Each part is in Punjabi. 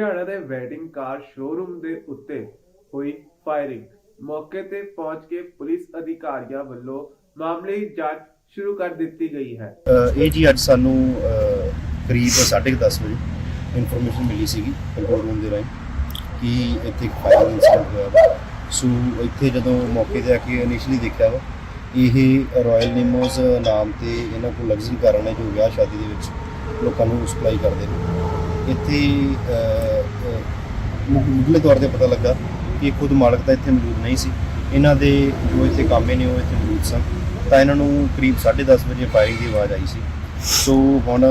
ਹਰਿਆਣਾ ਦੇ ਵੈਡਿੰਗ ਕਾਰ ਸ਼ੋਰੂਮ ਦੇ ਉੱਤੇ ਹੋਈ ਫਾਇਰਿੰਗ। ਮੌਕੇ ਤੇ ਪਹੁੰਚ ਕੇ ਪੁਲਿਸ ਅਧਿਕਾਰੀਆਂ ਵੱਲੋਂ ਮਾਮਲੇ ਦੀ ਜਾਂਚ ਸ਼ੁਰੂ ਕਰ ਦਿੱਤੀ ਗਈ ਹੈ। ਇਹ ਜੀ ਅੱਜ ਸਾਨੂੰ ਕਰੀਬ 10:30 ਵਜੇ ਇਨਫੋਰਮੇਸ਼ਨ ਮਿਲੀ ਸੀਗੀ ਕੰਟਰੋਲ ਰੂਮ ਦੇ ਰਾਹੀਂ ਕਿ ਇੱਥੇ ਇੱਕ ਫਾਇਰ ਇਨਸੀਡੈਂਟ ਹੋਇਆ ਵਾ। ਸੋ ਇੱਥੇ ਜਦੋਂ ਮੌਕੇ ਤੇ ਆ ਕੇ ਇਨੀਸ਼ੀਅਲੀ ਦੇਖਿਆ ਵਾ, ਇਹ ਰਾਇਲ ਨਿਮੋਸ ਨਾਮ ਤੇ ਇਹਨਾਂ ਕੋਲ ਲਗਜ਼ਰੀ ਕਾਰਨ ਹੈ ਜੋ ਵਿਆਹ ਸ਼ਾਦੀ ਦੇ ਵਿੱਚ ਲੋਕਾਂ ਨੂੰ ਸਪਲਾਈ ਕਰਦੇ ਨੇ। ਇੱਥੇ ਅ, ਮੁੱਢਲੇ ਤੌਰ ਤੇ ਪਤਾ ਲੱਗਾ ਕਿ ਖੁਦ ਮਾਲਕ ਤਾਂ ਇੱਥੇ ਮੌਜੂਦ ਨਹੀਂ ਸੀ। ਇਹਨਾਂ ਦੇ ਜੋ ਇੱਥੇ ਕਾਮੇ ਨੇ ਉਹ ਇੱਥੇ ਮੌਜੂਦ ਸਨ। ਤਾਂ ਇਹਨਾਂ ਨੂੰ ਕਰੀਬ 10:30 ਵਜੇ ਫਾਇਰਿੰਗ ਦੀ ਆਵਾਜ਼ ਆਈ ਸੀ। ਸੋ ਹੁਣ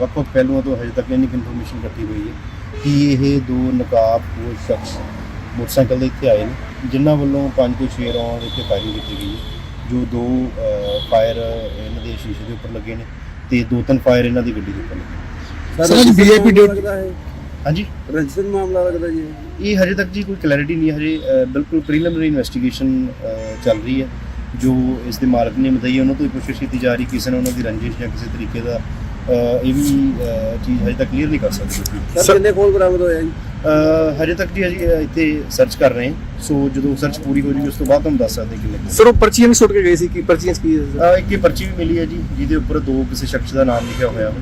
ਵੱਖ-ਵੱਖ ਪਹਿਲੂਆਂ ਤੋਂ ਹਜੇ ਤੱਕ ਇੰਨੀ ਇਨਫੋਰਮੇਸ਼ਨ ਇਕੱਠੀ ਹੋਈ ਹੈ ਕਿ ਇਹ ਦੋ ਨਕਾਬ ਉਹ ਸ਼ਖਸ ਮੋਟਰਸਾਈਕਲ ਦੇ ਇੱਥੇ ਆਏ ਨੇ ਜਿਨ੍ਹਾਂ ਵੱਲੋਂ ਪੰਜ ਤੋਂ ਛੇ ਰੌਂਡ ਇੱਥੇ ਫਾਇਰਿੰਗ ਕੀਤੀ ਗਈ ਹੈ ਜੋ ਦੋ ਫਾਇਰ ਇਹਨਾਂ ਦੇ ਸ਼ੀਸ਼ੇ ਦੇ ਉੱਪਰ ਲੱਗੇ ਨੇ ਤੇ ਦੋ ਤਿੰਨ ਫਾਇਰ ਇਹਨਾਂ ਦੀ ਗੱਡੀ ਦੇ ਉੱਪਰ ਲੱਗੇ ਸਰ ਅੱਜ ਵੀਆਈਪੀ ਡਿਊਟੀ ਲੱਗਦਾ ਹੈ। ਹਾਂਜੀ? ਰਜਿਸਟਰ ਮਾਮਲਾ ਲੱਗਦਾ ਜੀ ਇਹ। ਹਜੇ ਤੱਕ ਜੀ ਕੋਈ ਕਲੈਰਿਟੀ ਨਹੀਂ ਹੈ ਹਜੇ ਅ, ਬਿਲਕੁਲ ਪ੍ਰੀਲਿਮਿਨਰੀ ਇਨਵੈਸਟੀਗੇਸ਼ਨ ਚੱਲ ਰਹੀ ਹੈ। ਜੋ ਇਸ ਦੇ ਮਾਲਕ ਨੇ ਬਤਾਈ ਉਹਨਾਂ ਤੋਂ ਹੀ ਕੀਤੀ ਜਾ ਰਹੀ ਕਿਸੇ ਨੇ ਉਹਨਾਂ ਦੀ ਰੰਜਿਸ਼ ਜਾਂ ਕਿਸੇ ਤਰੀਕੇ ਦਾ ਅ, ਇਹ ਵੀ ਅ, ਚੀਜ਼ ਹਜੇ ਤੱਕ ਕਲੀਅਰ ਨਹੀਂ ਕਰ ਸਕਦੇ। ਸਰ ਕਿੰਨੇ ਕੋਲ ਬਰਾਮਦ ਹੋਇਆ ਜੀ? ਅ, ਹਜੇ ਤੱਕ ਜੀ ਅਸੀਂ ਇੱਥੇ ਸਰਚ ਕਰ ਰਹੇ ਹਾਂ। ਸੋ ਜਦੋਂ ਸਰਚ ਪੂਰੀ ਹੋ ਜਾਊਗੀ ਉਸ ਤੋਂ ਬਾਅਦ ਤੁਹਾਨੂੰ ਦੱਸ ਸਕਦੇ ਕਿੰਨੇ ਕੁ। ਸਰ ਉਹ ਪਰਚੀਆਂ ਵੀ ਸੁੱਟ ਕੇ ਗਏ ਸੀ ਕਿ ਪਰਚੀਆਂ ਕੀ ਅ, ਇੱਕ ਇਹ ਪਰਚੀ ਵੀ ਮਿਲੀ ਹੈ ਜੀ ਜਿਹਦੇ ਉੱਪਰ ਦੋ ਕਿਸੇ ਸ਼ਖਸ ਦਾ ਨਾਮ ਲਿਖਿਆ ਹੋਇਆ।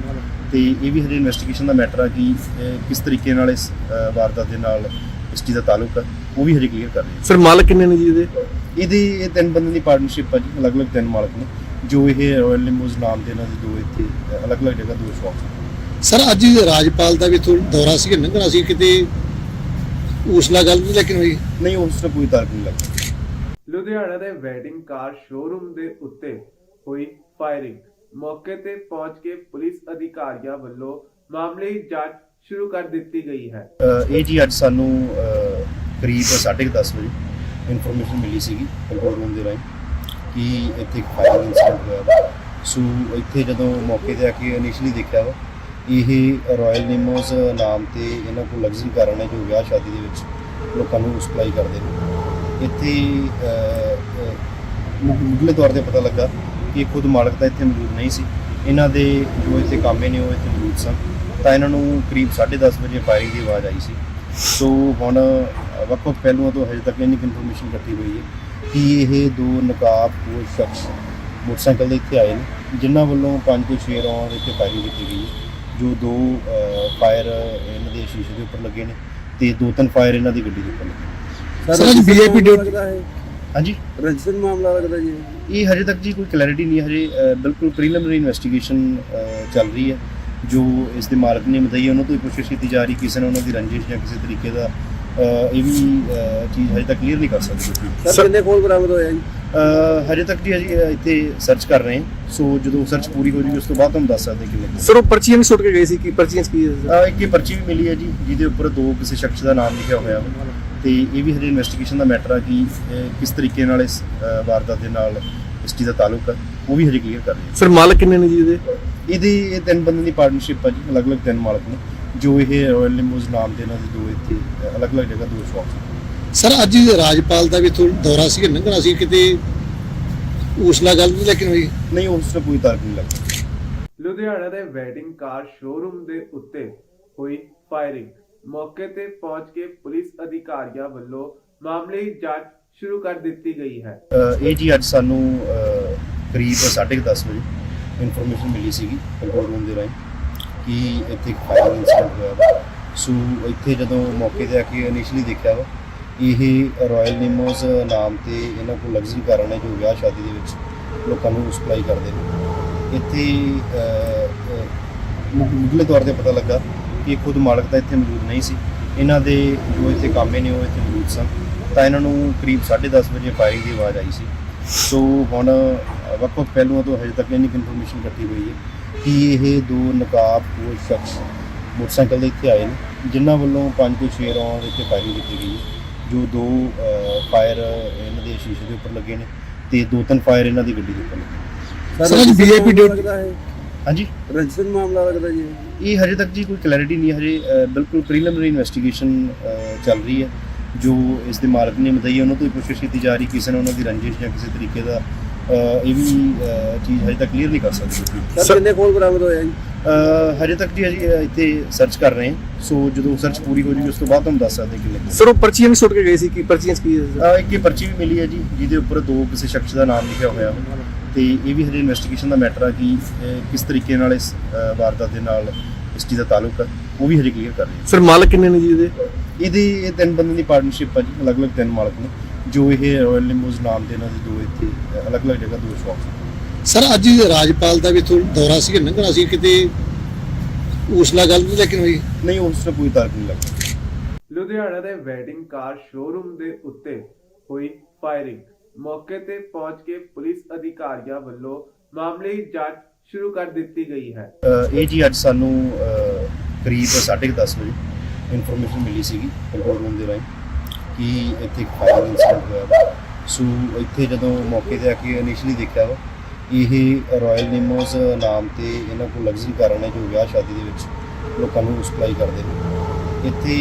ਤੇ ਇਹ ਵੀ ਹਜੇ ਇਨਵੈਸਟੀਗੇਸ਼ਨ ਦਾ ਮੈਟਰ ਆ ਕਿ ਅ, ਕਿਸ ਤਰੀਕੇ ਨਾਲ ਇਸ ਅ, ਵਾਰਦਾਤ ਦੇ ਨਾਲ ਇਸ ਚੀਜ਼ ਦਾ ਤਾਲੁਕ ਹੈ ਉਹ ਵੀ ਹਜੇ ਕਲੀਅਰ ਕਰ ਰਹੇ ਹਾਂ ਸਰ ਮਾਲਕ ਕਿੰਨੇ ਨੇ ਜੀ ਇਹਦੇ? ਇਹਦੀ ਇਹ ਤਿੰਨ ਬੰਦਿਆਂ ਦੀ ਪਾਰਟਨਰਸ਼ਿਪ ਆ ਜੀ ਅਲੱਗ-ਅਲੱਗ ਤਿੰਨ ਮਾਲਕ ਨੇ ਜੋ ਇਹ ਰਾਇਲ ਲਿਮੋਜ਼ ਨਾਮ ਦੇ ਇਹਨਾਂ ਦੇ ਦੋ ਇੱਥੇ ਅ, ਅਲੱਗ-ਅਲੱਗ ਜਗ੍ਹਾ ਦੋ ਸ਼ੌਪ ਸਰ ਅੱਜ ਰਾਜਪਾਲ ਦਾ ਵੀ ਥੋੜਾ ਦੌਰਾ ਸੀ ਲੰਘਣਾ ਸੀ ਕਿਤੇ ਉਸਲਾ ਗੱਲ ਨਹੀਂ ਲੇਕਿਨ ਹੋਈ? ਨਹੀਂ ਉਸ ਤੋਂ ਕੋਈ ਤਾਲੁਕ ਨਹੀਂ ਲੱਗਦਾ। ਲੁਧਿਆਣਾ ਦੇ ਵੈਡਿੰਗ ਕਾਰ ਸ਼ੋਰੂਮ ਦੇ ਉੱਤੇ ਹੋਈ ਫਾਇਰਿੰਗ ਮੌਕੇ ਤੇ ਪਹੁੰਚ ਕੇ ਪੁਲਿਸ ਅਧਿਕਾਰੀਆਂ ਵੱਲੋਂ ਮਾਮਲੇ ਦੀ ਜਾਂਚ ਸ਼ੁਰੂ ਕਰ ਦਿੱਤੀ ਗਈ ਹੈ। ਇਹ ਜੀ ਅੱਜ ਸਾਨੂੰ ਅ, ਕਰੀਬ 10:30 ਵਜੇ ਇਨਫੋਰਮੇਸ਼ਨ ਮਿਲੀ ਸੀਗੀ ਕੰਟਰੋਲ ਰੂਮ ਦੇ ਰਾਹੀਂ ਕਿ ਇੱਥੇ ਇੱਕ ਫਾਇਰ ਇਨਸੀਡੈਂਟ ਹੋਇਆ ਵਾ। ਸੋ ਇੱਥੇ ਜਦੋਂ ਮੌਕੇ ਤੇ ਆ ਕੇ ਇਨੀਸ਼ੀਅਲੀ ਦੇਖਿਆ ਵਾ ਇਹ ਰਾਇਲ ਨਿਮੋਸ ਨਾਮ ਤੇ ਇਹਨਾਂ ਕੋਲ ਲਗਜ਼ਰੀ ਕਾਰਨ ਹੈ ਜੋ ਵਿਆਹ ਸ਼ਾਦੀ ਦੇ ਵਿੱਚ ਲੋਕਾਂ ਨੂੰ ਸਪਲਾਈ ਕਰਦੇ ਨੇ। ਇੱਥੇ ਮੁੱਢਲੇ ਤੌਰ ਤੇ ਪਤਾ ਲੱਗਾ ਇਹ ਖੁਦ ਮਾਲਕ ਤਾਂ ਇੱਥੇ ਮੌਜੂਦ ਨਹੀਂ ਸੀ। ਇਹਨਾਂ ਦੇ ਜੋ ਇੱਥੇ ਕਾਮੇ ਨੇ ਉਹ ਇੱਥੇ ਮੌਜੂਦ ਸਨ। ਤਾਂ ਇਹਨਾਂ ਨੂੰ ਕਰੀਬ 10:30 ਵਜੇ ਫਾਇਰਿੰਗ ਦੀ ਆਵਾਜ਼ ਆਈ ਸੀ। ਸੋ ਹੁਣ ਅ, ਵੱਖ-ਵੱਖ ਪਹਿਲੂਆਂ ਤੋਂ ਹਜੇ ਤੱਕ ਇੰਨੀ ਇਨਫੋਰਮੇਸ਼ਨ ਇਕੱਠੀ ਹੋਈ ਹੈ ਕਿ ਇਹ ਦੋ ਨਕਾਬ ਉਹ ਸ਼ਖਸ ਮੋਟਰਸਾਈਕਲ ਦੇ ਇੱਥੇ ਆਏ ਨੇ ਜਿਨ੍ਹਾਂ ਵੱਲੋਂ ਪੰਜ ਤੋਂ ਛੇ ਰੌਂਡ ਇੱਥੇ ਫਾਇਰਿੰਗ ਕੀਤੀ ਗਈ ਹੈ ਜੋ ਦੋ ਫਾਇਰ ਇਹਨਾਂ ਦੇ ਸ਼ੀਸ਼ੇ ਦੇ ਉੱਪਰ ਲੱਗੇ ਨੇ ਤੇ ਦੋ ਤਿੰਨ ਫਾਇਰ ਇਹਨਾਂ ਦੀ ਗੱਡੀ ਦੇ ਉੱਪਰ ਲੱਗੇ ਸਰ, ਮਾਮਲਾ ਡਿਊਟੀ- ਹਾਂਜੀ। ਰਜਿਸਟਰ ਮਾਮਲਾ ਲੱਗਦਾ ਜੀ। ਇਹ ਹਜੇ ਤੱਕ ਜੀ ਕੋਈ ਕਲੈਰਿਟੀ ਨਹੀਂ ਹੈ ਹਜੇ ਅ, ਬਿਲਕੁਲ ਪ੍ਰੀਲਿਮਿਨਰੀ ਇਨਵੈਸਟੀਗੇਸ਼ਨ ਚੱਲ ਰਹੀ ਹੈ। ਜੋ ਇਸ ਦੇ ਮਾਲਕ ਨੇ ਬਤਾਈ ਉਹਨਾਂ ਤੋਂ ਹੀ ਪੁੱਛਿਸ਼ ਕੀਤੀ ਜਾ ਰਹੀ ਕਿਸੇ ਨੇ ਉਹਨਾਂ ਦੀ ਰੰਜਿਸ਼ ਜਾਂ ਕਿਸੇ ਤਰੀਕੇ ਦਾ ਅ, ਇਹ ਵੀ ਅ, ਚੀਜ਼ ਹਜੇ ਤੱਕ ਕਲੀਅਰ ਨਹੀਂ ਕਰ ਸਕਦੇ। ਸਰ ਕਿੰਨੇ ਕੋਲ ਬਰਾਮਦ ਹੋਇਆ ਜੀ? ਅ, ਹਜੇ ਤੱਕ ਜੀ ਅਸੀਂ ਇੱਥੇ ਸਰਚ ਕਰ ਰਹੇ ਹਾਂ। ਸੋ ਜਦੋਂ ਸਰਚ ਪੂਰੀ ਹੋ ਜਾਊਗੀ ਉਸ ਤੋਂ ਬਾਅਦ ਤੁਹਾਨੂੰ ਦੱਸ ਸਕਦੇ ਕਿੰਨੇ ਕੁ। ਸਰ ਉਹ ਪਰਚੀਆਂ ਵੀ ਸੁੱਟ ਕੇ ਗਏ ਸੀ ਕਿ ਪਰਚੀਆਂ 'ਚ ਕੀ ਹੈ? ਅ, ਇੱਕ ਇਹ ਪਰਚੀ ਵੀ ਮਿਲੀ ਹੈ ਜੀ ਜਿਹਦੇ ਉੱਪਰ ਦੋ ਕਿਸੇ ਸ਼ਖਸ ਦਾ ਨਾਮ ਲਿਖਿਆ ਹੋਇਆ। ਵਾ ਤੇ ਇਹ ਵੀ ਹਜੇ ਇਨਵੈਸਟੀਗੇਸ਼ਨ ਦਾ ਮੈਟਰ ਆ ਕਿ ਅ, ਕਿਸ ਤਰੀਕੇ ਨਾਲ ਇਸ ਅ, ਵਾਰਦਾਤ ਦੇ ਨਾਲ ਇਸ ਚੀਜ਼ ਦਾ ਤਾਲੁਕ ਹੈ ਉਹ ਵੀ ਹਜੇ ਕਲੀਅਰ ਕਰ ਰਹੇ ਹਾਂ। ਸਰ ਮਾਲਕ ਕਿੰਨੇ ਨੇ ਜੀ ਇਹਦੇ? ਇਹਦੀ ਇਹ ਤਿੰਨ ਬੰਦਿਆਂ ਦੀ ਪਾਰਟਨਰਸ਼ਿਪ ਆ ਜੀ ਅਲੱਗ-ਅਲੱਗ ਤਿੰਨ ਮਾਲਕ ਨੇ ਜੋ ਇਹ ਰਾਇਲ ਲਿਮੋਜ਼ ਨਾਮ ਦੇ ਇਹਨਾਂ ਦੇ ਦੋ ਇੱਥੇ ਅ, ਅਲੱਗ-ਅਲੱਗ ਜਗ੍ਹਾ ਦੋ ਸ਼ੌਪ ਸਰ ਅੱਜ ਰਾਜਪਾਲ ਦਾ ਵੀ ਥੋੜਾ ਦੌਰਾ ਸੀ ਲੰਘਣਾ ਸੀ ਕਿਤੇ ਉਸਲਾ ਗੱਲ ਨਹੀਂ ਲੇਕਿਨ ਹੋਈ? ਨਹੀਂ ਉਸ ਤੋਂ ਕੋਈ ਤਾਲੁਕ ਨਹੀਂ ਲੱਗਦਾ। ਲੁਧਿਆਣਾ ਦੇ ਵੈਡਿੰਗ ਕਾਰ ਸ਼ੋਰੂਮ ਦੇ ਉੱਤੇ ਹੋਈ ਫਾਇਰਿੰਗ ਮੌਕੇ ਤੇ ਪਹੁੰਚ ਕੇ ਪੁਲਿਸ ਅਧਿਕਾਰੀਆਂ ਵੱਲੋਂ ਮਾਮਲੇ ਦੀ ਜਾਂਚ ਸ਼ੁਰੂ ਕਰ ਦਿੱਤੀ ਗਈ ਹੈ। ਇਹ ਜੀ ਅੱਜ ਸਾਨੂੰ ਅ, ਕਰੀਬ 10:30 ਵਜੇ ਇਨਫੋਰਮੇਸ਼ਨ ਮਿਲੀ ਸੀਗੀ ਕੰਟਰੋਲ ਰੂਮ ਦੇ ਰਾਹੀਂ ਕਿ ਇੱਥੇ ਫਾਇਰ ਇਨਸੀਡੈਂਟ ਹੋਇਆ ਵਾ। ਸੋ ਇੱਥੇ ਜਦੋਂ ਮੌਕੇ ਤੇ ਆ ਕੇ ਇਨੀਸ਼ੀਅਲੀ ਦੇਖਿਆ ਵਾ ਇਹ ਰਾਇਲ ਨਿਮੋਸ ਨਾਮ ਤੇ ਇਹਨਾਂ ਕੋਲ ਲਗਜ਼ਰੀ ਕਾਰਨ ਹੈ ਜੋ ਵਿਆਹ ਸ਼ਾਦੀ ਦੇ ਵਿੱਚ ਲੋਕਾਂ ਨੂੰ ਸਪਲਾਈ ਕਰਦੇ ਨੇ। ਇੱਥੇ ਮੁੱਢਲੇ ਤੌਰ ਤੇ ਪਤਾ ਲੱਗਾ ਕਿ ਇਹ ਖੁਦ ਮਾਲਕ ਤਾਂ ਇੱਥੇ ਮੌਜੂਦ ਨਹੀਂ ਸੀ। ਇਹਨਾਂ ਦੇ ਜੋ ਇੱਥੇ ਕਾਮੇ ਨੇ ਉਹ ਇੱਥੇ ਮੌਜੂਦ ਸਨ। ਤਾਂ ਇਹਨਾਂ ਨੂੰ ਕਰੀਬ 10:30 ਵਜੇ ਫਾਇਰਿੰਗ ਦੀ ਆਵਾਜ਼ ਆਈ ਸੀ। ਸੋ ਹੁਣ ਅ, ਵੱਖ-ਵੱਖ ਪਹਿਲੂਆਂ ਤੋਂ ਹਜੇ ਤੱਕ ਇੰਨੀ ਇਨਫੋਰਮੇਸ਼ਨ ਇਕੱਠੀ ਹੋਈ ਹੈ ਕਿ ਇਹ ਦੋ ਨਕਾਬ ਉਹ ਸ਼ਖਸ ਮੋਟਰਸਾਈਕਲ ਦੇ ਇੱਥੇ ਆਏ ਨੇ ਜਿਨ੍ਹਾਂ ਵੱਲੋਂ ਪੰਜ ਤੋਂ ਛੇ ਰੌਂਡ ਇੱਥੇ ਫਾਇਰਿੰਗ ਕੀਤੀ ਗਈ ਹੈ। ਜੋ ਦੋ ਫਾਇਰ ਇਹਨਾਂ ਦੇ ਸ਼ੀਸ਼ੇ ਦੇ ਉੱਪਰ ਲੱਗੇ ਨੇ ਤੇ ਦੋ ਤਿੰਨ ਫਾਇਰ ਇਹਨਾਂ ਦੀ ਗੱਡੀ ਦੇ ਉੱਪਰ ਲੱਗੇ ਸਰ, ਮਾਮਲਾ ਡਿਊਟੀ- ਹਾਂਜੀ। ਰਜਿਸਟਰ ਮਾਮਲਾ ਲੱਗਦਾ ਜੀ। ਇਹ ਹਜੇ ਤੱਕ ਜੀ ਕੋਈ ਕਲੈਰਿਟੀ ਨਹੀਂ ਹੈ ਹਜੇ ਅ, ਬਿਲਕੁਲ ਪ੍ਰੀਲਿਮਿਨਰੀ ਇਨਵੈਸਟੀਗੇਸ਼ਨ ਚੱਲ ਰਹੀ ਹੈ। ਜੋ ਇਸ ਦੇ ਮਾਲਕ ਨੇ ਬਤਾਈ ਉਹਨਾਂ ਤੋਂ ਹੀ ਪੁੱਛਿਸ਼ ਕੀਤੀ ਜਾ ਰਹੀ ਕਿਸੇ ਨੇ ਉਹਨਾਂ ਦੀ ਰੰਜਿਸ਼ ਜਾਂ ਕਿਸੇ ਤਰੀਕੇ ਦਾ ਅ, ਇਹ ਵੀ ਅ, ਚੀਜ਼ ਹਜੇ ਤੱਕ ਕਲੀਅਰ ਨਹੀਂ ਕਰ ਸਕਦੇ। ਸਰ ਸਰ- ਕਿੰਨੇ ਕੋਲ ਬਰਾਮਦ ਹੋਇਆ ਜੀ? ਹਜੇ ਤੱਕ ਜੀ ਅਸੀਂ ਇੱਥੇ ਸਰਚ ਕਰ ਰਹੇ ਹਾਂ। ਸੋ ਜਦੋਂ ਸਰਚ ਪੂਰੀ ਹੋ ਜੂਗੀ ਉਸ ਤੋਂ ਬਾਅਦ ਤੁਹਾਨੂੰ ਦੱਸ ਸਕਦੇ ਕਿੰਨੇ ਕੁ। ਸਰ ਉਹ ਪਰਚੀਆਂ ਵੀ ਸੁੱਟ ਕੇ ਗਏ ਸੀ ਕੀ ਪਰਚੀਆਂ ਕੀ ਹੈ ਇੱਕ ਇਹ ਪਰਚੀ ਵੀ ਮਿਲੀ ਹੈ ਜੀ ਜਿਹਦੇ ਉੱਪਰ ਦੋ ਕਿਸੇ ਸ਼ਖਸ ਦਾ ਨਾਮ ਲਿਖਿਆ ਹੋਇਆ। ਤੇ ਇਹ ਵੀ ਹਜੇ ਇਨਵੈਸਟੀਗੇਸ਼ਨ ਦਾ ਮੈਟਰ ਆ ਕਿ ਅਹ, ਕਿਸ ਤਰੀਕੇ ਨਾਲ ਇਸ ਅਹ, ਵਾਰਦਾਤ ਦੇ ਨਾਲ ਇਸ ਚੀਜ਼ ਦਾ ਤਾਲੁਕ ਹੈ ਉਹ ਵੀ ਹਜੇ ਕਲੀਅਰ ਕਰ ਰਹੇ ਹਾਂ। ਸਰ ਮਾਲਕ ਕਿੰਨੇ ਨੇ ਜੀ ਇਹਦੇ? ਇਹਦੀ ਇਹ ਤਿੰਨ ਬੰਦਿਆਂ ਦੀ ਪਾਰਟਨਰਸ਼ਿਪ ਆ ਜੀ ਅਲੱਗ-ਅਲੱਗ ਤਿੰਨ ਮਾਲਕ ਨੇ ਜੋ ਇਹ ਰਾਇਲ ਲਿਮੋਜ਼ ਨਾਮ ਦੇ ਇਹਨਾਂ ਦੇ ਦੋ ਇੱਥੇ ਅਹ, ਅਲੱਗ-ਅਲੱਗ ਜਗ੍ਹਾ ਦੋ ਸ਼ਾਪਸ ਸਰ ਅੱਜ ਰਾਜਪਾਲ ਦਾ ਵੀ ਥੋੜਾ ਦੌਰਾ ਸੀ ਲੰਘਣਾ ਸੀ ਕਿਤੇ ਉਸਲਾ ਗੱਲ ਨਹੀਂ ਲੇਕਿਨ ਹੋਈ? ਨਹੀਂ ਉਸ ਤੋਂ ਕੋਈ ਤਾਲੁਕ ਨਹੀਂ ਲੱਗਦਾ। ਲੁਧਿਆਣਾ ਦੇ ਵੈਡਿੰਗ ਕਾਰ ਸ਼ੋਰੂਮ ਦੇ ਉੱਤੇ ਹੋਈ ਫਾਇਰਿੰਗ ਮੌਕੇ ਤੇ ਪਹੁੰਚ ਕੇ ਪੁਲਿਸ ਅਧਿਕਾਰੀਆਂ ਵੱਲੋਂ ਮਾਮਲੇ ਦੀ ਜਾਂਚ ਸ਼ੁਰੂ ਕਰ ਦਿੱਤੀ ਗਈ ਹੈ। ਇਹ ਜੀ ਅੱਜ ਸਾਨੂੰ ਅਹ, ਕਰੀਬ 10:30 ਵਜੇ ਇਨਫੋਰਮੇਸ਼ਨ ਮਿਲੀ ਸੀਗੀ ਕੰਟਰੋਲ ਰੂਮ ਦੇ ਰਾਹੀਂ ਕਿ ਇੱਥੇ ਇੱਕ ਫਾਇਰ ਇਨਸੀਡੈਂਟ ਹੋਇਆ ਵਾ। ਸੋ ਇੱਥੇ ਜਦੋਂ ਮੌਕੇ ਤੇ ਆ ਕੇ ਇਨੀਸ਼ੀਅਲੀ ਦੇਖਿਆ ਵਾ ਇਹ ਰਾਇਲ ਨਿਮੋਸ ਨਾਮ ਤੇ ਇਹਨਾਂ ਕੋਲ ਲਗਜ਼ਰੀ ਕਾਰਨ ਹੈ ਜੋ ਵਿਆਹ ਸ਼ਾਦੀ ਦੇ ਵਿੱਚ ਲੋਕਾਂ ਨੂੰ ਸਪਲਾਈ ਕਰਦੇ ਨੇ। ਇੱਥੇ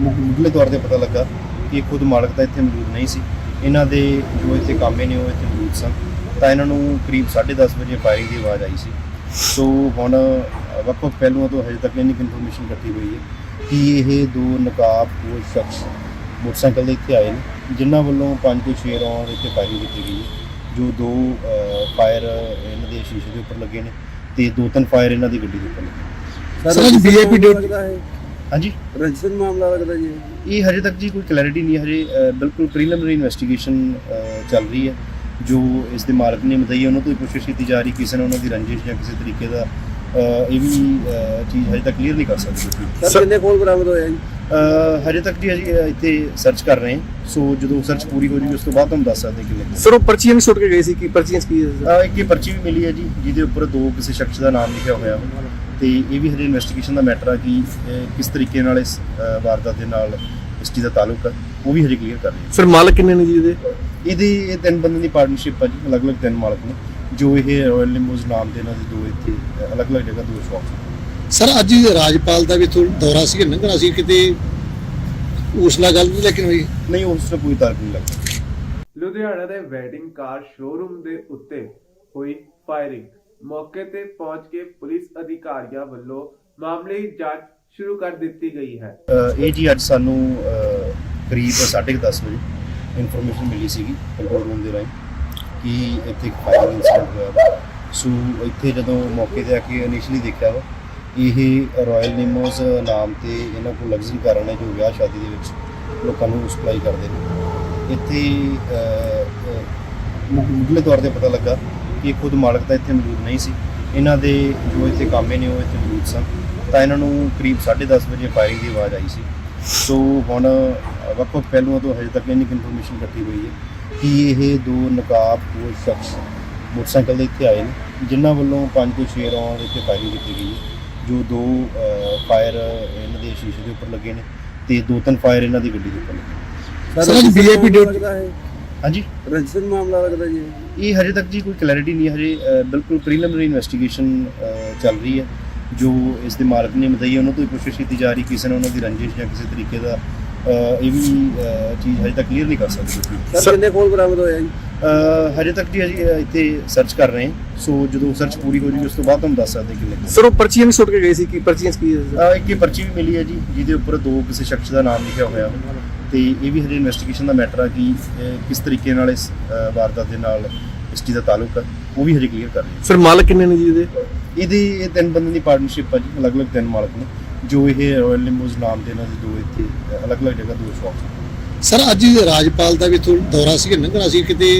ਮੁੱਢਲੇ ਤੌਰ ਤੇ ਪਤਾ ਲੱਗਾ ਕਿ ਖੁਦ ਮਾਲਕ ਤਾਂ ਇੱਥੇ ਮੌਜੂਦ ਨਹੀਂ ਸੀ। ਇਹਨਾਂ ਦੇ ਜੋ ਇੱਥੇ ਕਾਮੇ ਨੇ ਉਹ ਇੱਥੇ ਮੌਜੂਦ ਸਨ। ਤਾਂ ਇਹਨਾਂ ਨੂੰ ਕਰੀਬ 10:30 ਵਜੇ ਫਾਇਰਿੰਗ ਦੀ ਆਵਾਜ਼ ਆਈ ਸੀ। ਸੋ ਹੁਣ ਅ, ਵੱਖ-ਵੱਖ ਪਹਿਲੂਆਂ ਤੋਂ ਹਜੇ ਤੱਕ ਇੰਨੀ ਇਨਫੋਰਮੇਸ਼ਨ ਇਕੱਠੀ ਹੋਈ ਹੈ ਕਿ ਇਹ ਦੋ ਨਕਾਬ ਉਹ ਸ਼ਖਸ ਮੋਟਰਸਾਈਕਲ ਦੇ ਇੱਥੇ ਆਏ ਨੇ ਜਿਨ੍ਹਾਂ ਵੱਲੋਂ ਪੰਜ ਤੋਂ ਛੇ ਰੌਂਡ ਇੱਥੇ ਫਾਇਰਿੰਗ ਕੀਤੀ ਗਈ ਹੈ। ਜੋ ਦੋ ਫਾਇਰ ਇਹਨਾਂ ਦੇ ਸ਼ੀਸ਼ੇ ਦੇ ਉੱਪਰ ਲੱਗੇ ਨੇ ਤੇ ਦੋ ਤਿੰਨ ਫਾਇਰ ਇਹਨਾਂ ਦੀ ਗੱਡੀ ਦੇ ਉੱਪਰ ਲੱਗੇ ਸਰ, VIP ਡਿਊਟੀ- ਹਾਂਜੀ। ਰਜਿਸਟਰ ਮਾਮਲਾ ਲੱਗਦਾ ਜੀ। ਇਹ ਹਜੇ ਤੱਕ ਜੀ ਕੋਈ ਕਲੈਰਿਟੀ ਨਹੀਂ ਹੈ ਹਜੇ ਬਿਲਕੁਲ ਪ੍ਰੀਲਿਮਿਨਰੀ ਇਨਵੈਸਟੀਗੇਸ਼ਨ ਚੱਲ ਰਹੀ ਹੈ। ਜੋ ਇਸ ਦੇ ਮਾਲਕ ਨੇ ਮਦਈ ਉਹਨਾਂ ਤੋਂ ਹੀ ਪੁੱਛਿਸ਼ ਕੀਤੀ ਜਾ ਰਹੀ ਕਿਸੇ ਨੇ ਉਹਨਾਂ ਦੀ ਰੰਜਿਸ਼ ਜਾਂ ਕਿਸੇ ਤਰੀਕੇ ਦਾ ਇਹ ਵੀ ਚੀਜ਼ ਹਜੇ ਤੱਕ ਕਲੀਅਰ ਨਹੀਂ ਕਰ ਸਕਦੇ। ਸਰ ਕਿੰਨੇ ਕੋਲ ਬਰਾਮਦ ਹੋਇਆ ਜੀ? ਹਜੇ ਤੱਕ ਜੀ ਅਸੀਂ ਇੱਥੇ ਸਰਚ ਕਰ ਰਹੇ ਹਾਂ। ਸੋ ਜਦੋਂ ਸਰਚ ਪੂਰੀ ਹੋ ਜੂਗੀ ਉਸ ਤੋਂ ਬਾਅਦ ਤੁਹਾਨੂੰ ਦੱਸ ਸਕਦੇ ਕਿੰਨੇ ਕੁ। ਸਰ ਉਹ ਪਰਚੀਆਂ ਵੀ ਸੁੱਟ ਕੇ ਗਏ ਸੀ ਕੀ ਪਰਚੀਆਂ ਕੀ ਹੈ ਇੱਕ ਇਹ ਪਰਚੀ ਵੀ ਮਿਲੀ ਹੈ ਜੀ ਜਿਹਦੇ ਉੱਪਰ ਦੋ ਕਿਸੇ ਸ਼ਖਸ ਦਾ ਨਾਮ ਲਿਖਿਆ ਹੋਇਆ। ਵਾ ਤੇ ਇਹ ਵੀ ਹਜੇ ਇਨਵੈਸਟੀਗੇਸ਼ਨ ਦਾ ਮੈਟਰ ਆ ਕਿ ਅ, ਕਿਸ ਤਰੀਕੇ ਨਾਲ ਇਸ ਅ, ਵਾਰਦਾਤ ਦੇ ਨਾਲ ਇਸ ਚੀਜ਼ ਦਾ ਤਾਲੁਕ ਹੈ ਉਹ ਵੀ ਹਜੇ ਕਲੀਅਰ ਕਰ ਰਹੇ ਹਾਂ ਸਰ ਮਾਲਕ ਕਿੰਨੇ ਨੇ ਜੀ ਇਹਦੇ? ਇਹਦੀ ਇਹ ਤਿੰਨ ਬੰਦਿਆਂ ਦੀ ਪਾਰਟਨਰਸ਼ਿਪ ਆ ਜੀ ਅਲੱਗ-ਅਲੱਗ ਤਿੰਨ ਮਾਲਕ ਨੇ ਜੋ ਇਹ ਰਾਇਲ ਲਿਮੋਜ਼ ਨਾਮ ਦੇ ਇਹਨਾਂ ਦੇ ਦੋ ਇੱਥੇ ਅ, ਅਲੱਗ-ਅਲੱਗ ਜਗ੍ਹਾ ਦੋ ਸ਼ਾਪਸ ਸਰ ਅੱਜ ਰਾਜਪਾਲ ਦਾ ਵੀ ਥੋੜਾ ਦੌਰਾ ਸੀ ਲੰਘਣਾ ਸੀ ਕਿਤੇ ਉਸਲਾ ਗੱਲ ਨਹੀਂ ਲੇਕਿਨ ਹੋਈ? ਨਹੀਂ ਉਸ ਤੋਂ ਕੋਈ ਤਾਲੁਕ ਨਹੀਂ ਲੱਗਦਾ। ਲੁਧਿਆਣਾ ਦੇ ਵੈਡਿੰਗ ਕਾਰ ਸ਼ੋਰੂਮ ਦੇ ਉੱਤੇ ਹੋਈ ਫਾਇਰਿੰਗ ਮੌਕੇ ਤੇ ਪਹੁੰਚ ਕੇ ਪੁਲਿਸ ਅਧਿਕਾਰੀਆਂ ਵੱਲੋਂ ਮਾਮਲੇ ਦੀ ਜਾਂਚ ਸ਼ੁਰੂ ਕਰ ਦਿੱਤੀ ਗਈ ਹੈ। ਇਹ ਜੀ ਅੱਜ ਸਾਨੂੰ ਅ, ਕਰੀਬ 10:30 ਵਜੇ ਇਨਫੋਰਮੇਸ਼ਨ ਮਿਲੀ ਸੀਗੀ ਕੰਟਰੋਲ ਰੂਮ ਦੇ ਰਾਹੀਂ ਕਿ ਇੱਥੇ ਇੱਕ ਫਾਇਰ ਇਨਸੀਡੈਂਟ ਹੋਇਆ ਵਾ। ਸੋ ਇੱਥੇ ਜਦੋਂ ਮੌਕੇ ਤੇ ਆ ਕੇ ਇਨੀਸ਼ੀਅਲੀ ਦੇਖਿਆ ਵਾ ਇਹ ਰਾਇਲ ਨਿਮੋਸ ਨਾਮ ਤੇ ਇਹਨਾਂ ਕੋਲ ਲਗਜ਼ਰੀ ਕਾਰਨ ਹੈ ਜੋ ਵਿਆਹ ਸ਼ਾਦੀ ਦੇ ਵਿੱਚ ਲੋਕਾਂ ਨੂੰ ਸਪਲਾਈ ਕਰਦੇ ਨੇ। ਇੱਥੇ ਮੁੱਢਲੇ ਤੌਰ ਤੇ ਪਤਾ ਲੱਗਾ ਕਿ ਖੁਦ ਮਾਲਕ ਤਾਂ ਇੱਥੇ ਮੌਜੂਦ ਨਹੀਂ ਸੀ। ਇਹਨਾਂ ਦੇ ਜੋ ਇੱਥੇ ਕਾਮੇ ਨੇ ਉਹ ਇੱਥੇ ਮੌਜੂਦ ਸਨ। ਤਾਂ ਇਹਨਾਂ ਨੂੰ ਕਰੀਬ 10:30 ਵਜੇ ਫਾਇਰਿੰਗ ਦੀ ਆਵਾਜ਼ ਆਈ ਸੀ। ਸੋ ਹੁਣ ਵੱਖ-ਵੱਖ ਪਹਿਲੂਆਂ ਤੋਂ ਹਜੇ ਤੱਕ ਇੰਨੀ ਇਨਫੋਰਮੇਸ਼ਨ ਇਕੱਠੀ ਹੋਈ ਹੈ ਕਿ ਇਹ ਦੋ ਨਕਾਬ ਉਹ ਸ਼ਖਸ ਮੋਟਰਸਾਈਕਲ ਦੇ ਇੱਥੇ ਆਏ ਨੇ ਜਿਨ੍ਹਾਂ ਵੱਲੋਂ ਪੰਜ ਤੋਂ ਛੇ ਰੌਂਡ ਇੱਥੇ ਫਾਇਰਿੰਗ ਕੀਤੀ ਗਈ ਹੈ। ਜੋ ਦੋ ਫਾਇਰ ਇਹਨਾਂ ਦੇ ਸ਼ੀਸ਼ੇ ਦੇ ਉੱਪਰ ਲੱਗੇ ਨੇ ਤੇ ਦੋ ਤਿੰਨ ਫਾਇਰ ਇਹਨਾਂ ਦੀ ਗੱਡੀ ਦੇ ਉੱਪਰ ਲੱਗੇ ਸਰ, ਮਾਮਲਾ ਡਿਊਟੀ- ਹਾਂਜੀ। ਰਜਿਸਟਰ ਮਾਮਲਾ ਲੱਗਦਾ ਜੀ। ਇਹ ਹਜੇ ਤੱਕ ਜੀ ਕੋਈ ਕਲੈਰਿਟੀ ਨਹੀਂ ਹਜੇ ਅ, ਬਿਲਕੁਲ ਪ੍ਰੀਲਿਮਿਨਰੀ ਇਨਵੈਸਟੀਗੇਸ਼ਨ ਚੱਲ ਰਹੀ ਹੈ। ਜੋ ਇਸ ਦੇ ਮਾਲਕ ਨੇ ਮਦਈ ਉਹਨਾਂ ਤੋਂ ਹੀ ਪੁੱਛਿਸ਼ ਕੀਤੀ ਜਾ ਰਹੀ ਕਿਸੇ ਨੇ ਉਹਨਾਂ ਦੀ ਰੰਜਿਸ਼ ਜਾਂ ਕਿਸੇ ਤਰੀਕੇ ਦਾ ਅ, ਇਹ ਵੀ ਅ, ਚੀਜ਼ ਹਜੇ ਤੱਕ ਕਲੀਅਰ ਨਹੀਂ ਕਰ ਸਕਦੇ। ਸਰ ਕਿੰਨੇ ਕੋਲ ਬਰਾਮਦ ਹੋਇਆ ਜੀ? ਅ, ਹਜੇ ਤੱਕ ਜੀ ਅ, ਇੱਥੇ ਸਰਚ ਕਰ ਰਹੇ ਹਾਂ। ਸੋ ਜਦੋਂ ਸਰਚ ਪੂਰੀ ਹੋ ਜੂਗੀ ਉਸ ਤੋਂ ਬਾਅਦ ਤੁਹਾਨੂੰ ਦੱਸ ਸਕਦੇ ਕਿੰਨੇ ਕੁ। ਸਰ ਉਹ ਪਰਚੀਆਂ ਵੀ ਸੁੱਟ ਕੇ ਗਏ ਸੀ ਕੀ ਪਰਚੀਆਂ ਕੀ ਅ, ਇੱਕ ਇਹ ਪਰਚੀ ਵੀ ਮਿਲੀ ਹੈ ਜੀ ਜਿਹਦੇ ਉੱਪਰ ਦੋ ਕਿਸੇ ਸ਼ਖਸ ਦਾ ਨਾਮ ਲਿਖਿਆ ਹੋਇਆ। ਤੇ ਇਹ ਵੀ ਹਜੇ ਇਨਵੈਸਟੀਗੇਸ਼ਨ ਦਾ ਮੈਟਰ ਆ ਕਿ ਅ, ਕਿਸ ਤਰੀਕੇ ਨਾਲ ਇਸ ਅ, ਵਾਰਦਾਤ ਦੇ ਨਾਲ ਇਸ ਚੀਜ਼ ਦਾ ਤਾਲੁਕ ਹੈ ਉਹ ਵੀ ਹਜੇ ਕਲੀਅਰ ਕਰ ਰਹੇ ਹਾਂ ਸਰ ਮਾਲਕ ਕਿੰਨੇ ਨੇ ਜੀ ਇਹਦੇ? ਇਹਦੀ ਇਹ ਤਿੰਨ ਬੰਦਿਆਂ ਦੀ ਪਾਰਟਨਰਸ਼ਿਪ ਆ ਜੀ ਅਲੱਗ-ਅਲੱਗ ਤਿੰਨ ਮਾਲਕ ਨੇ ਜੋ ਇਹ ਰਾਇਲ ਲਿਮੋਜ਼ ਨਾਮ ਦੇ ਇਹਨਾਂ ਦੇ ਇੱਥੇ ਅ, ਅਲੱਗ-ਅਲੱਗ ਜਗ੍ਹਾ ਦੋ ਸ਼ਾਪਸ ਸਰ ਅੱਜ ਰਾਜਪਾਲ ਦਾ ਵੀ ਥੋੜਾ ਦੌਰਾ ਸੀ ਲੰਘਣਾ ਸੀ ਕਿਤੇ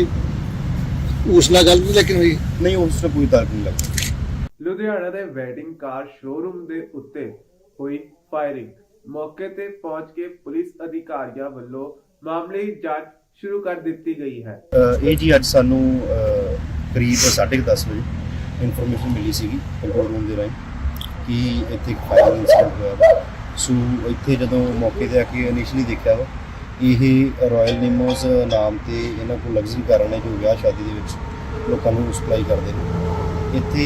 ਉਸਲਾ ਗੱਲ ਨਹੀਂ ਲੇਕਿਨ ਹੋਈ? ਨਹੀਂ ਉਸ ਤੋਂ ਕੋਈ ਤਾਲੁਕ ਨਹੀਂ ਲੱਗਦਾ। ਲੁਧਿਆਣਾ ਦੇ ਵੈਡਿੰਗ ਕਾਰ ਸ਼ੋਰੂਮ ਦੇ ਉੱਤੇ ਹੋਈ ਫਾਇਰਿੰਗ ਮੌਕੇ ਤੇ ਪਹੁੰਚ ਕੇ ਪੁਲਿਸ ਅਧਿਕਾਰੀਆਂ ਵੱਲੋਂ ਮਾਮਲੇ ਦੀ ਜਾਂਚ ਸ਼ੁਰੂ ਕਰ ਦਿੱਤੀ ਗਈ ਹੈ। ਇਹ ਜੀ ਅੱਜ ਸਾਨੂੰ ਅ, ਕਰੀਬ 10:30 ਵਜੇ ਇਨਫੋਰਮੇਸ਼ਨ ਮਿਲੀ ਸੀਗੀ ਕੰਟਰੋਲ ਰੂਮ ਦੇ ਰਾਹੀਂ ਕਿ ਇੱਥੇ ਇੱਕ ਫਾਇਰ ਇਨਸੀਡੈਂਟ ਹੋਇਆ ਵਾ। ਸੋ ਇੱਥੇ ਜਦੋਂ ਮੌਕੇ ਤੇ ਆ ਕੇ ਇਨੀਸ਼ੀਅਲੀ ਦੇਖਿਆ ਵਾ ਇਹ ਰਾਇਲ ਨਿਮੋਸ ਨਾਮ ਤੇ ਇਹਨਾਂ ਕੋਲ ਲਗਜ਼ਰੀ ਕਾਰਨ ਹੈ ਜੋ ਵਿਆਹ ਸ਼ਾਦੀ ਦੇ ਵਿੱਚ ਲੋਕਾਂ ਨੂੰ ਸਪਲਾਈ ਕਰਦੇ ਨੇ। ਇੱਥੇ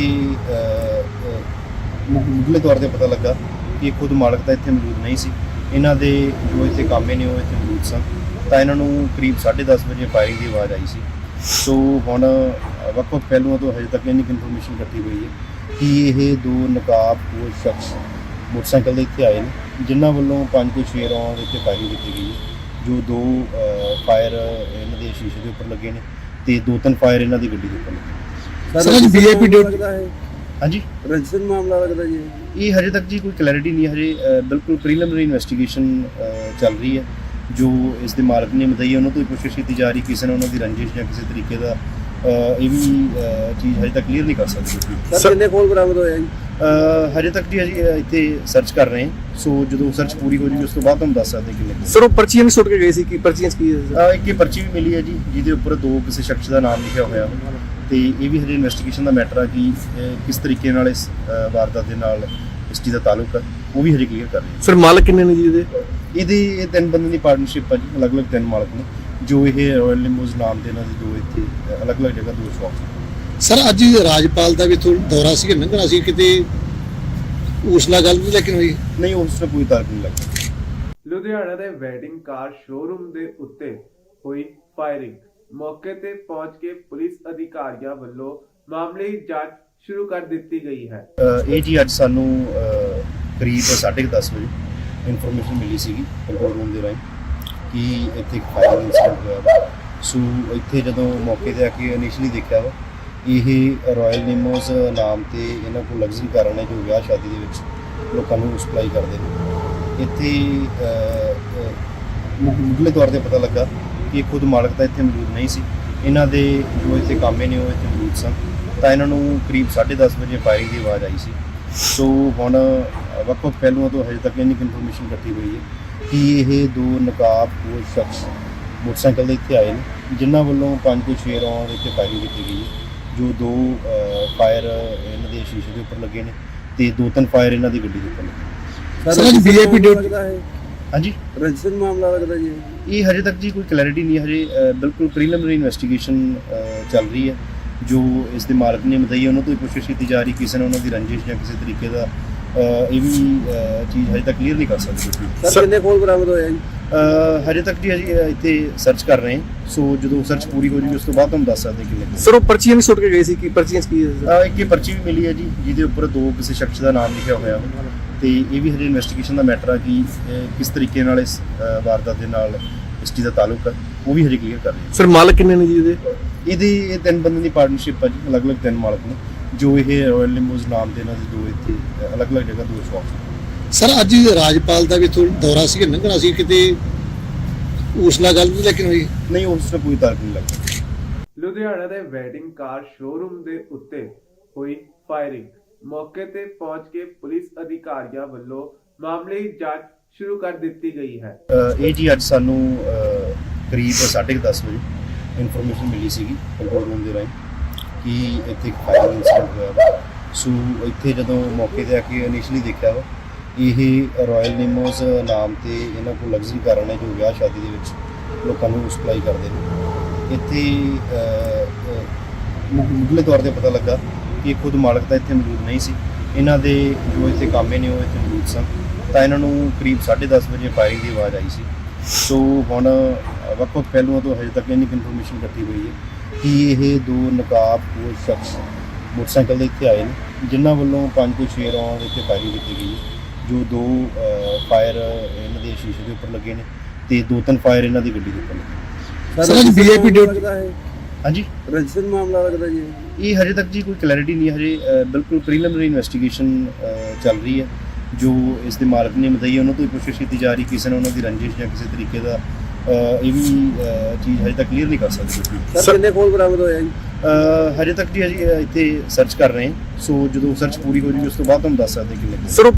ਮੁੱਢਲੇ ਤੌਰ ਤੇ ਪਤਾ ਲੱਗਾ ਕਿ ਖੁਦ ਮਾਲਕ ਤਾਂ ਇੱਥੇ ਮੌਜੂਦ ਨਹੀਂ ਸੀ। ਇਹਨਾਂ ਦੇ ਜੋ ਇੱਥੇ ਕਾਮੇ ਨੇ ਉਹ ਇੱਥੇ ਮੌਜੂਦ ਸਨ। ਤਾਂ ਇਹਨਾਂ ਨੂੰ ਕਰੀਬ 10:30 ਵਜੇ ਫਾਇਰਿੰਗ ਦੀ ਆਵਾਜ਼ ਆਈ ਸੀ। ਸੋ ਹੁਣ ਅ, ਵੱਖ-ਵੱਖ ਪਹਿਲੂਆਂ ਤੋਂ ਹਜੇ ਤੱਕ ਇੰਨੀ ਇਨਫੋਰਮੇਸ਼ਨ ਇਕੱਠੀ ਹੋਈ ਹੈ ਕਿ ਇਹ ਦੋ ਨਕਾਬ ਉਹ ਸ਼ਖਸ ਮੋਟਰਸਾਈਕਲ ਦੇ ਇੱਥੇ ਆਏ ਨੇ ਜਿਨ੍ਹਾਂ ਵੱਲੋਂ ਪੰਜ ਤੋਂ ਛੇ ਦੇ ਉੱਤੇ ਫਾਇਰਿੰਗ ਕੀਤੀ ਗਈ ਹੈ। ਜੋ ਦੋ ਫਾਇਰ ਇਹਨਾਂ ਦੇ ਸ਼ੀਸ਼ੇ ਦੇ ਉੱਪਰ ਲੱਗੇ ਨੇ ਤੇ ਦੋ ਤਿੰਨ ਫਾਇਰ ਇਹਨਾਂ ਦੀ ਗੱਡੀ ਦੇ ਉੱਪਰ ਲੱਗੇ ਸਰ, VIP ਡਿਊਟੀ- ਹਾਂਜੀ? ਰਜਿਸਟਰ ਮਾਮਲਾ ਲੱਗਦਾ ਜੀ। ਇਹ। ਹਜੇ ਤੱਕ ਜੀ ਕੋਈ ਕਲੈਰਿਟੀ ਨਹੀਂ ਹੈ ਹਜੇ ਬਿਲਕੁਲ ਪ੍ਰੀਲਿਮਿਨਰੀ ਇਨਵੈਸਟੀਗੇਸ਼ਨ ਚੱਲ ਰਹੀ ਹੈ। ਜੋ ਇਸ ਦੇ ਮਾਲਕ ਨੇ ਮਦਈ ਉਹਨਾਂ ਤੋਂ ਹੀ ਪੁੱਛਿਸ਼ ਕੀਤੀ ਜਾ ਰਹੀ ਕਿਸੇ ਨੇ ਉਹਨਾਂ ਦੀ ਰੰਜਿਸ਼ ਜਾਂ ਕਿਸੇ ਤਰੀਕੇ ਦਾ ਇਹ ਵੀ ਚੀਜ਼ ਹਜੇ ਤੱਕ ਕਲੀਅਰ ਨਹੀਂ ਕਰ ਸਕਦੇ। ਸਰ ਸਰ- ਕਿੰਨੇ ਖੋਲ ਬਰਾਮਦ ਹੋਇਆ ਜੀ? ਹਜੇ ਤੱਕ ਜੀ ਅਸੀਂ ਇੱਥੇ ਸਰਚ ਕਰ ਰਹੇ ਹਾਂ। ਸੋ ਜਦੋਂ ਸਰਚ ਪੂਰੀ ਹੋ ਜੂਗੀ ਉਸ ਤੋਂ ਬਾਅਦ ਤੁਹਾਨੂੰ ਦੱਸ ਸਕਦੇ ਕਿੰਨੇ ਕੁ। ਸਰ ਉਹ ਪਰਚੀਆਂ ਵੀ ਸੁੱਟ ਕੇ ਗਏ ਸੀ ਕੀ ਪਰਚੀਆਂ ਕੀ ਹੈ ਸਰ ਅਹ, ਇੱਕ ਇਹ ਪਰਚੀ ਵੀ ਮਿਲੀ ਹੈ ਜੀ ਜਿਹਦੇ ਉੱਪਰ ਦੋ ਕਿਸੇ ਸ਼ਖਸ ਦਾ ਨਾਮ ਲਿਖਿਆ ਹੋਇਆ। ਤੇ ਇਹ ਵੀ ਹਜੇ ਇਨਵੈਸਟੀਗੇਸ਼ਨ ਦਾ ਮੈਟਰ ਆ ਕਿ ਅਹ, ਕਿਸ ਤਰੀਕੇ ਨਾਲ ਇਸ ਅਹ, ਵਾਰਦਾਤ ਦੇ ਨਾਲ ਇਸ ਚੀਜ਼ ਦਾ ਤਾਲੁਕ ਹੈ ਉਹ ਵੀ ਹਜੇ ਕਲੀਅਰ ਕਰ ਰਹੇ ਹਾਂ ਸਰ ਮਾਲਕ ਕਿੰਨੇ ਨੇ ਜੀ ਇਹਦੇ? ਇਹਦੀ ਇਹ ਤਿੰਨ ਬੰਦੇ ਦੀ ਪਾਰਟਨਰਸ਼ਿਪ ਆ ਜੀ ਅਲੱਗ-ਅਲੱਗ ਤਿੰਨ ਮਾਲਕ ਨੇ ਜੋ ਇਹ ਰਾਇਲ ਲਿਮੋਜ਼ ਨਾਮ ਦੇ ਇਹਨਾਂ ਦੇ ਦੋ ਇੱਥੇ ਅ, ਅਲੱਗ-ਅਲੱਗ ਜਗ੍ਹਾ ਦੋ ਸ਼ੌਪ ਸਰ ਅੱਜ ਰਾਜਪਾਲ ਦਾ ਵੀ ਇੱਥੋਂ ਦੌਰਾ ਸੀ ਲੰਘਣਾ ਸੀ ਕਿਤੇ ਉਸਲਾ ਗੱਲ ਨਹੀਂ ਲੇਕਿਨ ਹੋਈ? ਨਹੀਂ ਉਸ ਨੂੰ ਕੋਈ ਤਾਲੁਕ ਨਹੀਂ ਲੱਗਦਾ। ਲੁਧਿਆਣਾ ਦੇ ਵੈਡਿੰਗ ਕਾਰ ਸ਼ੋਰੂਮ ਦੇ ਉੱਤੇ ਹੋਈ ਫਾਇਰਿੰਗ ਮੌਕੇ ਤੇ ਪਹੁੰਚ ਕੇ ਪੁਲਿਸ ਅਧਿਕਾਰੀਆਂ ਵੱਲੋਂ ਮਾਮਲੇ ਦੀ ਜਾਂਚ ਸ਼ੁਰੂ ਕਰ ਦਿੱਤੀ ਗਈ ਹੈ। ਇਹ ਜੀ ਅੱਜ ਸਾਨੂੰ ਅ, ਕਰੀਬ 10:30 ਵਜੇ ਇਨਫੋਰਮੇਸ਼ਨ ਮਿਲੀ ਸੀਗੀ ਕੰਟਰੋਲ ਰੂਮ ਦੇ ਰਾਹੀਂ ਕਿ ਇੱਥੇ ਇੱਕ ਫਾਇਰ ਇਨਸੀਡੈਂਟ ਹੋਇਆ ਵਾ। ਸੋ ਇੱਥੇ ਜਦੋਂ ਮੌਕੇ ਤੇ ਆ ਕੇ ਇਨੀਸ਼ੀਅਲੀ ਦੇਖਿਆ ਵਾ ਇਹ ਰਾਇਲ ਨਿਮੋਜ਼ ਨਾਮ ਤੇ ਇਹਨਾਂ ਕੋਲ ਲਗਜ਼ਰੀ ਕਾਰਾਂ ਨੇ ਜੋ ਵਿਆਹ ਸ਼ਾਦੀ ਦੇ ਵਿੱਚ ਲੋਕਾਂ ਨੂੰ ਸਪਲਾਈ ਕਰਦੇ ਨੇ। ਇੱਥੇ ਮੁੱਢਲੇ ਤੌਰ ਤੇ ਪਤਾ ਲੱਗਾ ਇਹ ਖੁਦ ਮਾਲਕ ਤਾਂ ਇੱਥੇ ਮੌਜੂਦ ਨਹੀਂ ਸੀ। ਇਹਨਾਂ ਦੇ ਜੋ ਇੱਥੇ ਕਾਮੇ ਨੇ ਉਹ ਇੱਥੇ ਮੌਜੂਦ ਸਨ। ਤਾਂ ਇਹਨਾਂ ਨੂੰ ਕਰੀਬ 10:30 ਵਜੇ ਫਾਇਰਿੰਗ ਦੀ ਆਵਾਜ਼ ਆਈ ਸੀ। ਸੋ ਹੁਣ ਅ, ਵੱਖ-ਵੱਖ ਪਹਿਲੂਆਂ ਤੋਂ ਹਜੇ ਤੱਕ ਇੰਨੀ ਇਨਫੋਰਮੇਸ਼ਨ ਇਕੱਠੀ ਹੋਈ ਹੈ ਕਿ ਇਹ ਦੋ ਨਕਾਬ ਉਹ ਸ਼ਖਸ ਮੋਟਰਸਾਈਕਲ ਦੇ ਇੱਥੇ ਆਏ ਨੇ ਜਿਨ੍ਹਾਂ ਵੱਲੋਂ ਪੰਜ ਤੋਂ ਛੇ ਰੌਂਦ ਇੱਥੇ ਫਾਇਰਿੰਗ ਕੀਤੀ ਗਈ ਹੈ। ਜੋ ਦੋ ਫਾਇਰ ਇਹਨਾਂ ਦੇ ਸ਼ੀਸ਼ੇ ਦੇ ਉੱਪਰ ਲੱਗੇ ਨੇ ਤੇ ਦੋ ਤਿੰਨ ਫਾਇਰ ਇਹਨਾਂ ਦੀ ਗੱਡੀ ਦੇ ਉੱਪਰ ਲੱਗੇ ਸਰ, ਮਾਮਲਾ ਡਿਊਟੀ- ਹਾਂਜੀ। ਰਜਿਸਟਰ ਮਾਮਲਾ ਲੱਗਦਾ ਜੀ। ਇਹ। ਹਜੇ ਤੱਕ ਜੀ ਕੋਈ ਕਲੈਰਿਟੀ ਨਹੀਂ ਹੈ ਹਜੇ ਅ, ਬਿਲਕੁਲ ਪ੍ਰੀਲਿਮਿਨਰੀ ਇਨਵੈਸਟੀਗੇਸ਼ਨ ਚੱਲ ਰਹੀ ਹੈ। ਜੋ ਇਸ ਦੇ ਮਾਲਕ ਨੇ ਮਦਈ ਉਹਨਾਂ ਤੋਂ ਹੀ ਪੁੱਛਿਸ਼ ਕੀਤੀ ਜਾ ਰਹੀ ਕਿਸੇ ਨੇ ਉਹਨਾਂ ਦੀ ਰੰਜਿਸ਼ ਜਾਂ ਕਿਸੇ ਤਰੀਕੇ ਦਾ ਅ, ਇਹ ਵੀ ਅ, ਚੀਜ਼ ਹਜੇ ਤੱਕ ਕਲੀਅਰ ਨਹੀਂ ਕਰ ਸਕਦੇ। ਸਰ ਕਿੰਨੇ ਖੋਲ ਬਰਾਮਦ ਹੋਇਆ ਜੀ? ਅ, ਹਜੇ ਤੱਕ ਜੀ ਅਸੀਂ ਇੱਥੇ ਸਰਚ ਕਰ ਰਹੇ ਹਾਂ। ਸੋ ਜਦੋਂ ਸਰਚ ਪੂਰੀ ਹੋ ਜੂਗੀ ਉਸ ਤੋਂ ਬਾਅਦ ਤੁਹਾਨੂੰ ਦੱਸ ਸਕਦੇ ਕਿੰਨੇ ਕੁ। ਸਰ ਉਹ ਪਰਚੀਆਂ ਵੀ ਸੁੱਟ ਕੇ ਗਏ ਸੀ ਕੀ ਪਰਚੀਆਂ ਕੀ ਹੈ? ਅ, ਇੱਕ ਇਹ ਪਰਚੀ ਵੀ ਮਿਲੀ ਹੈ ਜੀ ਜਿਹਦੇ ਉੱਪਰ ਦੋ ਕਿਸੇ ਸ਼ਖਸ ਦਾ ਨਾਮ ਲਿਖਿਆ ਹੋਇਆ। ਤੇ ਇਹ ਵੀ ਹਜੇ ਇਨਵੈਸਟੀਗੇਸ਼ਨ ਦਾ ਮੈਟਰ ਆ ਕਿ ਕਿਸ ਤਰੀਕੇ ਨਾਲ ਇਸ ਅ, ਵਾਰਦਾਤ ਦੇ ਨਾਲ ਇਸ ਚੀਜ਼ ਦਾ ਤਾਲੁਕ ਹੈ ਉਹ ਵੀ ਹਜੇ ਕਲੀਅਰ ਕਰ ਰਹੇ ਹਾਂ। ਸਰ ਮਾਲਕ ਕਿੰਨੇ ਨੇ ਜੀ ਇਹਦੇ? ਇਹਦੀ ਇਹ ਤਿੰਨ ਬੰਦੇ ਦੀ ਪਾਰਟਨਰਸ਼ਿਪ ਆ ਜੀ ਅਲੱਗ-ਅਲੱਗ ਤਿੰਨ ਮਾਲਕ ਨੇ ਜੋ ਇਹ ਰਾਇਲ ਲਿਮੋਜ਼ ਨਾਮ ਦੇ ਇਹਨਾਂ ਦੇ ਇੱਥੇ ਅ, ਅਲੱਗ-ਅਲੱਗ ਜਗ੍ਹਾ ਦੋ ਸ਼ੌਪ ਸਰ ਅੱਜ ਰਾਜਪਾਲ ਦਾ ਵੀ ਇੱਥੋਂ ਦੌਰਾ ਸੀ ਲੰਘਣਾ ਸੀ ਕਿਤੇ? ਉਸਲਾ ਗੱਲ ਨਹੀਂ ਲੇਕਿਨ ਹੋਈ। ਨਹੀਂ ਉਸ ਨੂੰ ਕੋਈ ਤਾਲੁਕ ਨਹੀਂ ਲੱਗਦਾ। ਲੁਧਿਆਣਾ ਦੇ ਵੈਡਿੰਗ ਕਾਰ ਸ਼ੋਰੂਮ ਦੇ ਉੱਤੇ ਹੋਈ ਫਾਇਰਿੰਗ ਮੌਕੇ ਤੇ ਪਹੁੰਚ ਕੇ ਪੁਲਿਸ ਅਧਿਕਾਰੀਆਂ ਵੱਲੋਂ ਮਾਮਲੇ ਦੀ ਜਾਂਚ ਸ਼ੁਰੂ ਕਰ ਦਿੱਤੀ ਗਈ ਹੈ। ਇਹ ਜੀ ਅੱਜ ਸਾਨੂੰ ਅ, ਕਰੀਬ 10:30 ਵਜੇ ਇਨਫੋਰਮੇਸ਼ਨ ਮਿਲੀ ਸੀਗੀ ਕੰਟਰੋਲ ਰੂਮ ਦੇ ਰਾਹੀਂ ਕਿ ਇੱਥੇ ਫਾਇਰ ਇਨਸੀਡੈਂਟ ਹੋਇਆ ਵਾ। ਸੋ ਇੱਥੇ ਜਦੋਂ ਮੌਕੇ ਤੇ ਆ ਕੇ ਇਨੀਸ਼ੀਅਲੀ ਦੇਖਿਆ ਵਾ ਇਹ ਰਾਇਲ ਨਿਮੋਜ਼ ਨਾਮ ਤੇ ਇਹਨਾਂ ਕੋਲ ਲਗਜ਼ਰੀ ਕਾਰਨ ਹੈ ਜੋ ਵਿਆਹ ਸ਼ਾਦੀ ਦੇ ਵਿੱਚ ਲੋਕਾਂ ਨੂੰ ਸਪਲਾਈ ਕਰਦੇ ਨੇ। ਇੱਥੇ ਮੁੱਢਲੇ ਤੌਰ ਤੇ ਪਤਾ ਲੱਗਾ ਕਿ ਇਹ ਖੁਦ ਮਾਲਕ ਤਾਂ ਇੱਥੇ ਮੌਜੂਦ ਨਹੀਂ ਸੀ। ਇਹਨਾਂ ਦੇ ਜੋ ਇੱਥੇ ਕਾਮੇ ਨੇ ਉਹ ਇੱਥੇ ਮੌਜੂਦ ਸਨ। ਤਾਂ ਇਹਨਾਂ ਨੂੰ ਕਰੀਬ 10:30 ਵਜੇ ਫਾਇਰਿੰਗ ਦੀ ਆਵਾਜ਼ ਆਈ ਸੀ। ਸੋ ਹੁਣ ਅ, ਵੱਖ-ਵੱਖ ਪਹਿਲੂਆਂ ਤੋਂ ਹਜੇ ਤੱਕ ਇੰਨੀ ਇਨਫੋਰਮੇਸ਼ਨ ਇਕੱਠੀ ਹੋਈ ਹੈ ਕਿ ਇਹ ਦੋ ਨਕਾਬ ਉਹ ਸ਼ਖਸ ਮੋਟਰਸਾਈਕਲ ਦੇ ਇੱਥੇ ਆਏ ਨੇ ਜਿਨ੍ਹਾਂ ਵੱਲੋਂ ਪੰਜ ਤੋਂ ਛੇ ਰੌਂਦ ਇੱਥੇ ਫਾਇਰਿੰਗ ਕੀਤੀ ਗਈ ਹੈ ਜੋ ਦੋ ਫਾਇਰ ਇਹਨਾਂ ਦੇ ਸ਼ੀਸ਼ੇ ਦੇ ਉੱਪਰ ਲੱਗੇ ਨੇ ਤੇ ਦੋ ਤਿੰਨ ਫਾਇਰ ਇਹਨਾਂ ਦੀ ਗੱਡੀ ਦੇ ਉੱਪਰ ਲੱਗੇ ਸਰ, ਮਾਮਲਾ ਡਿਊਟੀ- ਲੱਗਦਾ ਹੈ ਹਾਂਜੀ। ਰਜਿਸਟਰ ਮਾਮਲਾ ਲੱਗਦਾ ਜੀ। ਇਹ। ਹਜੇ ਤੱਕ ਜੀ ਕੋਈ ਕਲੈਰਿਟੀ ਨਹੀਂ ਹੈ ਹਜੇ ਬਿਲਕੁਲ ਪ੍ਰੀਲਿਮਿਨਰੀ ਇਨਵੈਸਟੀਗੇਸ਼ਨ ਚੱਲ ਰਹੀ ਹੈ। ਜੋ ਇਸ ਦੇ ਮਾਲਕ ਨੇ ਮਦਈ ਉਹਨਾਂ ਤੋਂ ਪੁੱਛਿਸ਼ ਕੀਤੀ ਜਾ ਰਹੀ ਕਿਸੇ ਨੇ ਉਹਨਾਂ ਦੀ ਰੰਜਿਸ਼ ਜਾਂ ਕਿਸੇ ਤਰੀਕੇ ਦਾ ਇਹ ਵੀ ਚੀਜ਼ ਹਜੇ ਤੱਕ ਕਲੀਅਰ ਨਹੀਂ ਕਰ ਸਕਦੇ। ਸਰ ਕਿੰਨੇ ਖੋਲ ਬਰਾਮਦ ਹੋਇਆ ਜੀ? ਹਜੇ ਤੱਕ ਜੀ ਇੱਥੇ ਸਰਚ ਕਰ ਰਹੇ ਹਾਂ। ਸੋ ਜਦੋਂ ਸਰਚ ਪੂਰੀ ਹੋ ਜੂਗੀ ਉਸ ਤੋਂ ਬਾਅਦ ਤੁਹਾਨੂੰ ਦੱਸ ਸਕਦੇ ਕਿੰਨੇ ਕੁ। ਸਰ